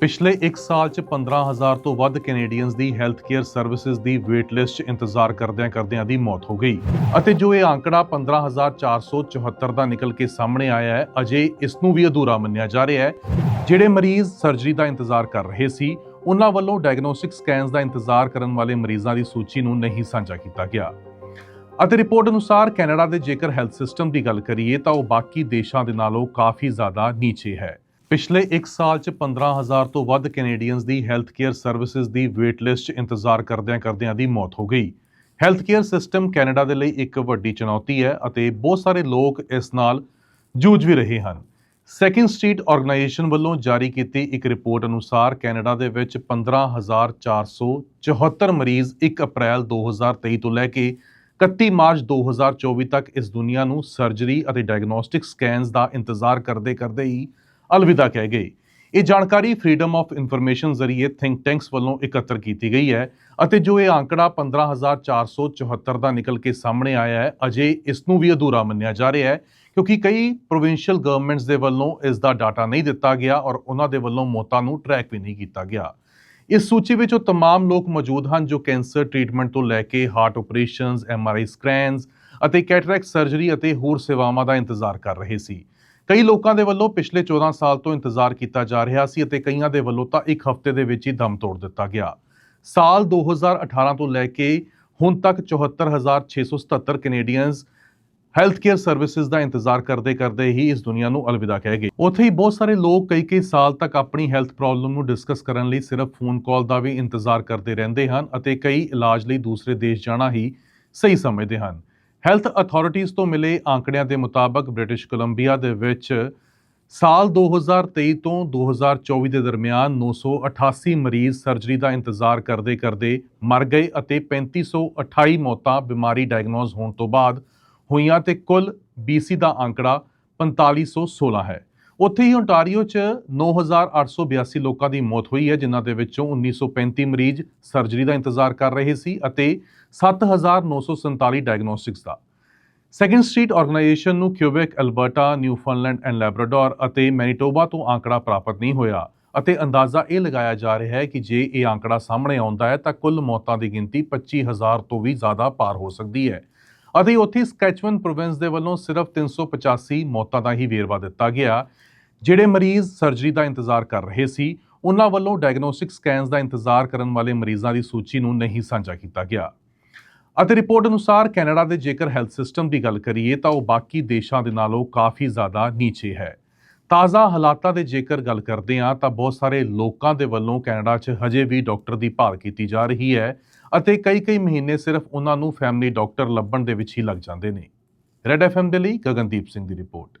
ਪਿਛਲੇ 1 ਸਾਲ 'ਚ 15000 ਤੋਂ ਵੱਧ ਕੈਨੇਡੀਅਨਸ ਦੀ ਹੈਲਥ ਕੇਅਰ ਸਰਵਿਸਿਜ਼ ਦੀ ਵੇਟ ਲਿਸਟ 'ਚ ਇੰਤਜ਼ਾਰ ਕਰਦਿਆਂ-ਕਰਦਿਆਂ ਦੀ ਮੌਤ ਹੋ ਗਈ। ਅਤੇ ਜੋ ਇਹ ਆંકੜਾ 15474 ਦਾ ਨਿਕਲ ਕੇ ਸਾਹਮਣੇ ਆਇਆ ਹੈ, ਅਜੇ ਇਸ ਨੂੰ ਵੀ ਅਧੂਰਾ ਮੰਨਿਆ ਜਾ ਰਿਹਾ ਹੈ। ਜਿਹੜੇ ਮਰੀਜ਼ ਸਰਜਰੀ ਦਾ ਇੰਤਜ਼ਾਰ ਕਰ ਰਹੇ ਸੀ, ਉਹਨਾਂ ਵੱਲੋਂ ਡਾਇਗਨੋਸਟਿਕ ਸਕੈਨਸ ਦਾ ਇੰਤਜ਼ਾਰ ਕਰਨ ਵਾਲੇ ਮਰੀਜ਼ਾਂ ਦੀ ਸੂਚੀ ਨੂੰ ਨਹੀਂ ਸਾਂਝਾ ਕੀਤਾ ਗਿਆ। ਅਤੇ ਰਿਪੋਰਟ ਅਨੁਸਾਰ ਕੈਨੇਡਾ ਦੇ ਜੇਕਰ ਹੈਲਥ ਸਿਸਟਮ ਦੀ ਗੱਲ ਕਰੀਏ, ਤਾਂ ਉਹ ਬਾਕੀ ਦੇਸ਼ਾਂ ਦੇ ਨਾਲੋਂ ਕਾਫੀ ਜ਼ਿਆਦਾ ਨੀਚੇ ਹੈ। ਪਿਛਲੇ 1 ਸਾਲ 'ਚ 15000 ਤੋਂ ਵੱਧ ਕੈਨੇਡੀਅਨਸ ਦੀ ਹੈਲਥ ਕੇਅਰ ਸਰਵਿਸਿਜ਼ ਦੀ ਵੇਟ ਲਿਸਟ 'ਚ ਇੰਤਜ਼ਾਰ ਕਰਦਿਆਂ-ਕਰਦਿਆਂ ਦੀ ਮੌਤ ਹੋ ਗਈ। ਹੈਲਥ ਕੇਅਰ ਸਿਸਟਮ ਕੈਨੇਡਾ ਦੇ ਲਈ ਇੱਕ ਵੱਡੀ ਚੁਣੌਤੀ ਹੈ ਅਤੇ ਬਹੁਤ ਸਾਰੇ ਲੋਕ ਇਸ ਨਾਲ ਜੂਝ ਵੀ ਰਹੇ ਹਨ। ਸੈਕਿੰਡ ਸਟਰੀਟ ਆਰਗੇਨਾਈਜੇਸ਼ਨ ਵੱਲੋਂ ਜਾਰੀ ਕੀਤੀ ਇੱਕ ਰਿਪੋਰਟ ਅਨੁਸਾਰ ਕੈਨੇਡਾ ਦੇ ਵਿੱਚ 15474 ਮਰੀਜ਼ 1 ਅਪ੍ਰੈਲ 2023 ਤੋਂ ਲੈ ਕੇ 31 ਮਾਰਚ 2024 ਤੱਕ ਇਸ ਦੁਨੀਆ ਨੂੰ ਸਰਜਰੀ ਅਤੇ ਡਾਇਗਨੋਸਟਿਕ ਸਕੈਨਸ ਦਾ ਇੰਤਜ਼ਾਰ ਕਰਦੇ ਕਰਦੇ ਹੀ ਅਲਵਿਦਾ ਕਹਿ ਗਈ। ਇਹ ਜਾਣਕਾਰੀ ਫਰੀडम ਆਫ ਇਨਫੋਰਮੇਸ਼ਨ ਜ਼ਰੀਏ ਥਿੰਕ ਟੈਂਕਸ ਵੱਲੋਂ ਇਕੱਤਰ ਕੀਤੀ ਗਈ ਹੈ ਅਤੇ ਜੋ ਇਹ ਅੰਕੜਾ 15474 ਦਾ ਨਿਕਲ ਕੇ ਸਾਹਮਣੇ ਆਇਆ ਹੈ, ਅਜੇ ਇਸ ਨੂੰ ਵੀ ਅਧੂਰਾ ਮੰਨਿਆ ਜਾ ਰਿਹਾ ਹੈ ਕਿਉਂਕਿ ਕਈ ਪ੍ਰੋਵਿੰਸ਼ੀਅਲ ਗਵਰਨਮੈਂਟਸ ਦੇ ਵੱਲੋਂ ਇਸ ਦਾ ਡਾਟਾ ਨਹੀਂ ਦਿੱਤਾ ਗਿਆ ਔਰ ਉਹਨਾਂ ਦੇ ਵੱਲੋਂ ਮੌਤਾਂ ਨੂੰ ਟਰੈਕ ਵੀ ਨਹੀਂ ਕੀਤਾ ਗਿਆ। ਇਸ ਸੂਚੀ ਵਿੱਚ ਉਹ ਤਮਾਮ ਲੋਕ ਮੌਜੂਦ ਹਨ ਜੋ ਕੈਂਸਰ ਟ੍ਰੀਟਮੈਂਟ ਤੋਂ ਲੈ ਕੇ ਹਾਰਟ ਆਪਰੇਸ਼ਨਸ ਆਈ ਸਕੈਨਸ ਅਤੇ ਕੈਟਰੈਕ ਸਰਜਰੀ ਅਤੇ ਹੋਰ ਸੇਵਾਵਾਂ ਦਾ ਇੰਤਜ਼ਾਰ ਕਰ ਰਹੇ ਸੀ। ਕਈ ਲੋਕਾਂ ਦੇ ਵੱਲੋਂ ਪਿਛਲੇ 14 ਸਾਲ ਤੋਂ ਇੰਤਜ਼ਾਰ ਕੀਤਾ ਜਾ ਰਿਹਾ ਸੀ ਅਤੇ ਕਈਆਂ ਦੇ ਵੱਲੋਂ ਤਾਂ ਇੱਕ ਹਫ਼ਤੇ ਦੇ ਵਿੱਚ ਹੀ ਦਮ ਤੋੜ ਦਿੱਤਾ ਗਿਆ। ਸਾਲ 2018 ਤੋਂ ਲੈ ਕੇ ਹੁਣ ਤੱਕ 74677 ਕੈਨੇਡੀਅਨਸ ਹੈਲਥ ਕੇਅਰ ਸਰਵਿਸਿਜ਼ ਦਾ ਇੰਤਜ਼ਾਰ ਕਰਦੇ ਕਰਦੇ ਹੀ ਇਸ ਦੁਨੀਆ ਨੂੰ ਅਲਵਿਦਾ ਕਹਿ ਗਏ। ਉੱਥੇ ਹੀ ਬਹੁਤ ਸਾਰੇ ਲੋਕ ਕਈ ਕਈ ਸਾਲ ਤੱਕ ਆਪਣੀ ਹੈਲਥ ਪ੍ਰੋਬਲਮ ਨੂੰ ਡਿਸਕਸ ਕਰਨ ਲਈ ਸਿਰਫ ਫੋਨ ਕਾਲ ਦਾ ਵੀ ਇੰਤਜ਼ਾਰ ਕਰਦੇ ਰਹਿੰਦੇ ਹਨ ਅਤੇ ਕਈ ਇਲਾਜ ਲਈ ਦੂਸਰੇ ਦੇਸ਼ ਜਾਣਾ ਹੀ ਸਹੀ ਸਮਝਦੇ ਹਨ। ਹੈਲਥ ਅਥਾਰਟੀਜ਼ ਤੋਂ ਮਿਲੇ ਆંકੜਿਆਂ ਦੇ ਮੁਤਾਬਕ ਬ੍ਰਿਟਿਸ਼ ਕੋਲੰਬੀਆ ਦੇ ਵਿੱਚ ਸਾਲ 2023 ਤੋਂ 2024 ਦੇ ਦਰਮਿਆਨ 988 ਮਰੀਜ਼ ਸਰਜਰੀ ਦਾ ਇੰਤਜ਼ਾਰ ਕਰਦੇ ਕਰਦੇ ਮਰ ਗਏ ਅਤੇ 3528 ਮੌਤਾਂ ਬਿਮਾਰੀ ਡਾਇਗਨੋਸ ਹੋਣ ਤੋਂ ਬਾਅਦ ਹੋਈਆਂ ਤੇ ਕੁੱਲ BC ਦਾ ਆંકੜਾ 4516 ਹੈ। ਉੱਥੇ ਹੀ ਓਨਟਾਰੀਓ 'ਚ 9882 ਲੋਕਾਂ ਦੀ ਮੌਤ ਹੋਈ ਹੈ, ਜਿਨ੍ਹਾਂ ਦੇ ਵਿੱਚੋਂ 1935 ਮਰੀਜ਼ ਸਰਜਰੀ ਦਾ ਇੰਤਜ਼ਾਰ ਕਰ ਰਹੇ ਸੀ ਅਤੇ 7947 ਡਾਇਗਨੋਸਟਿਕਸ ਦਾ। ਸੈਕਿੰਡ ਸਟਰੀਟ ਆਰਗੇਨਾਈਜੇਸ਼ਨ ਨੂੰ Quebec Alberta Newfoundland and Labrador ਅਤੇ ਮੈਨੀਟੋਬਾ ਤੋਂ ਆંકੜਾ ਪ੍ਰਾਪਤ ਨਹੀਂ ਹੋਇਆ ਅਤੇ ਅੰਦਾਜ਼ਾ ਇਹ ਲਗਾਇਆ ਜਾ ਰਿਹਾ ਹੈ ਕਿ ਜੇ ਇਹ ਆંકੜਾ ਸਾਹਮਣੇ ਆਉਂਦਾ ਹੈ ਤਾਂ ਕੁੱਲ ਮੌਤਾਂ ਦੀ ਗਿਣਤੀ 25000 ਤੋਂ ਵੀ ਜ਼ਿਆਦਾ ਪਾਰ ਹੋ ਸਕਦੀ ਹੈ। ਅਤੇ ਉੱਥੇ ਸਕੈਚਵਨ ਪ੍ਰੋਵਿੰਸ ਦੇ ਵੱਲੋਂ ਸਿਰਫ 385 ਮੌਤਾਂ ਦਾ ਹੀ ਵੇਰਵਾ ਦਿੱਤਾ ਗਿਆ। ਜਿਹੜੇ ਮਰੀਜ਼ ਸਰਜਰੀ ਦਾ ਇੰਤਜ਼ਾਰ ਕਰ ਰਹੇ ਸੀ, ਉਹਨਾਂ ਵੱਲੋਂ ਡਾਇਗਨੋਸਟਿਕ ਸਕੈਨਸ ਦਾ ਇੰਤਜ਼ਾਰ ਕਰਨ ਵਾਲੇ ਮਰੀਜ਼ਾਂ ਦੀ ਸੂਚੀ ਨੂੰ ਨਹੀਂ ਸਾਂਝਾ ਕੀਤਾ ਗਿਆ। ਅਤੇ ਰਿਪੋਰਟ ਅਨੁਸਾਰ ਕੈਨੇਡਾ ਦੇ ਜੇਕਰ ਹੈਲਥ ਸਿਸਟਮ ਦੀ ਗੱਲ ਕਰੀਏ ਤਾਂ ਉਹ ਬਾਕੀ ਦੇਸ਼ਾਂ ਦੇ ਨਾਲੋਂ ਕਾਫੀ ਜ਼ਿਆਦਾ ਨੀਚੇ ਹੈ। ਤਾਜ਼ਾ ਹਾਲਾਤਾਂ ਦੇ ਜੇਕਰ ਗੱਲ ਕਰਦੇ ਹਾਂ ਤਾਂ ਬਹੁਤ ਸਾਰੇ ਲੋਕਾਂ ਦੇ ਵੱਲੋਂ ਕੈਨੇਡਾ 'ਚ ਹਜੇ ਵੀ ਡਾਕਟਰ ਦੀ ਭਾਲ ਕੀਤੀ ਜਾ ਰਹੀ ਹੈ ਅਤੇ ਕਈ-ਕਈ ਮਹੀਨੇ ਸਿਰਫ ਉਹਨਾਂ ਨੂੰ ਫੈਮਿਲੀ ਡਾਕਟਰ ਲੱਭਣ ਦੇ ਵਿੱਚ ਹੀ ਲੱਗ ਜਾਂਦੇ ਨੇ। ਰੈਡ ਐਫਐਮ ਦੇ ਲਈ ਗਗਨਦੀਪ ਸਿੰਘ ਦੀ ਰਿਪੋਰਟ।